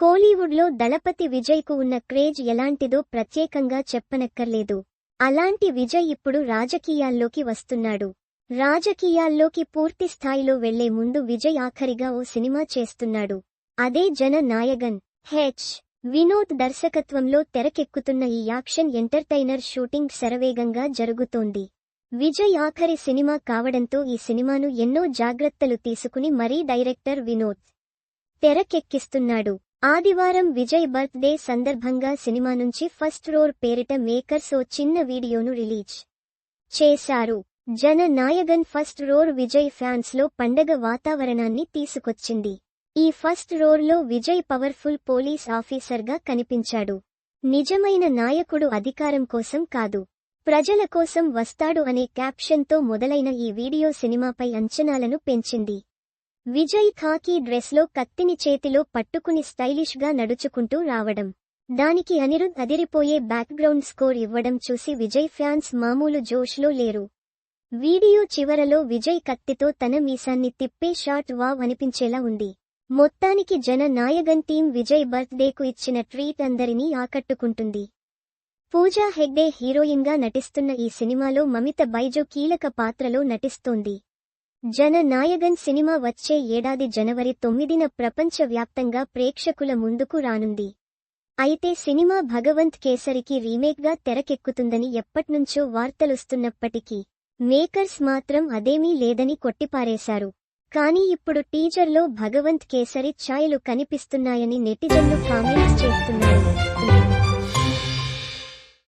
కోలీవుడ్లో దళపతి విజయ్కు ఉన్న క్రేజ్ ఎలాంటిదో ప్రత్యేకంగా చెప్పనక్కర్లేదు. అలాంటి విజయ్ ఇప్పుడు రాజకీయాల్లోకి వస్తున్నాడు. రాజకీయాల్లోకి పూర్తి స్థాయిలో వెళ్ళే ముందు విజయ్ ఆఖరిగా ఓ సినిమా చేస్తున్నాడు. అదే జన నాయగన్ హెచ్. వినోద్ దర్శకత్వంలో తెరకెక్కుతున్న ఈ యాక్షన్ ఎంటర్టైనర్ షూటింగ్ శరవేగంగా జరుగుతోంది. విజయ్ ఆఖరి సినిమా కావడంతో ఈ సినిమాను ఎన్నో జాగ్రత్తలు తీసుకుని మరీ డైరెక్టర్ వినోద్ తెరకెక్కిస్తున్నాడు. ఆదివారం విజయ్ బర్త్డే సందర్భంగా సినిమా నుంచి ఫస్ట్ రోర్ పేరిట మేకర్స్ ఓ చిన్న వీడియోను రిలీజ్ చేశారు. జన నాయగన్ ఫస్ట్ రోర్ విజయ్ ఫ్యాన్స్లో పండగ వాతావరణాన్ని తీసుకొచ్చింది. ఈ ఫస్ట్ రోర్లో విజయ్ పవర్ఫుల్ పోలీస్ ఆఫీసర్గా కనిపించాడు. నిజమైన నాయకుడు అధికారం కోసం కాదు. ప్రజల కోసం వస్తాడు అనే క్యాప్షన్తో మొదలైన ఈ వీడియో సినిమాపై అంచనాలను పెంచింది. విజయ్ ఖాకీ డ్రెస్లో కత్తిని చేతిలో పట్టుకుని స్టైలిష్గా నడుచుకుంటూ రావడం. దానికి అనిరుద్ అదిరిపోయే బ్యాక్గ్రౌండ్ స్కోర్ ఇవ్వడం చూసి విజయ్ ఫ్యాన్స్ మామూలు జోష్లో లేరు. వీడియో చివరలో విజయ్ కత్తితో తన మీసాన్ని తిప్పే షాట్ వావ్ అనిపించేలా ఉంది. మొత్తానికి జన నాయగన్ టీం విజయ్ బర్త్డేకు ఇచ్చిన ట్రీట్ అందరినీ ఆకట్టుకుంటుంది. పూజా హెగ్డే హీరోయిన్గా నటిస్తున్న ఈ సినిమాలో మమిత బైజో కీలక పాత్రలో నటిస్తోంది. జన నాయగన్ సినిమా వచ్చే ఏడాది జనవరి తొమ్మిదిన ప్రపంచ వ్యాప్తంగా ప్రేక్షకుల ముందుకు రానుంది. అయితే సినిమా భగవంత్ కేసరికి రీమేక్గా తెరకెక్కుతుందని ఎప్పట్నుంచో వార్తలొస్తున్నప్పటికీ మేకర్స్ మాత్రం అదేమీ లేదని కొట్టిపారేశారు. కానీ ఇప్పుడు టీజర్లో భగవంత్ కేసరి ఛాయలు కనిపిస్తున్నాయని నెటిజన్లు కామెంట్స్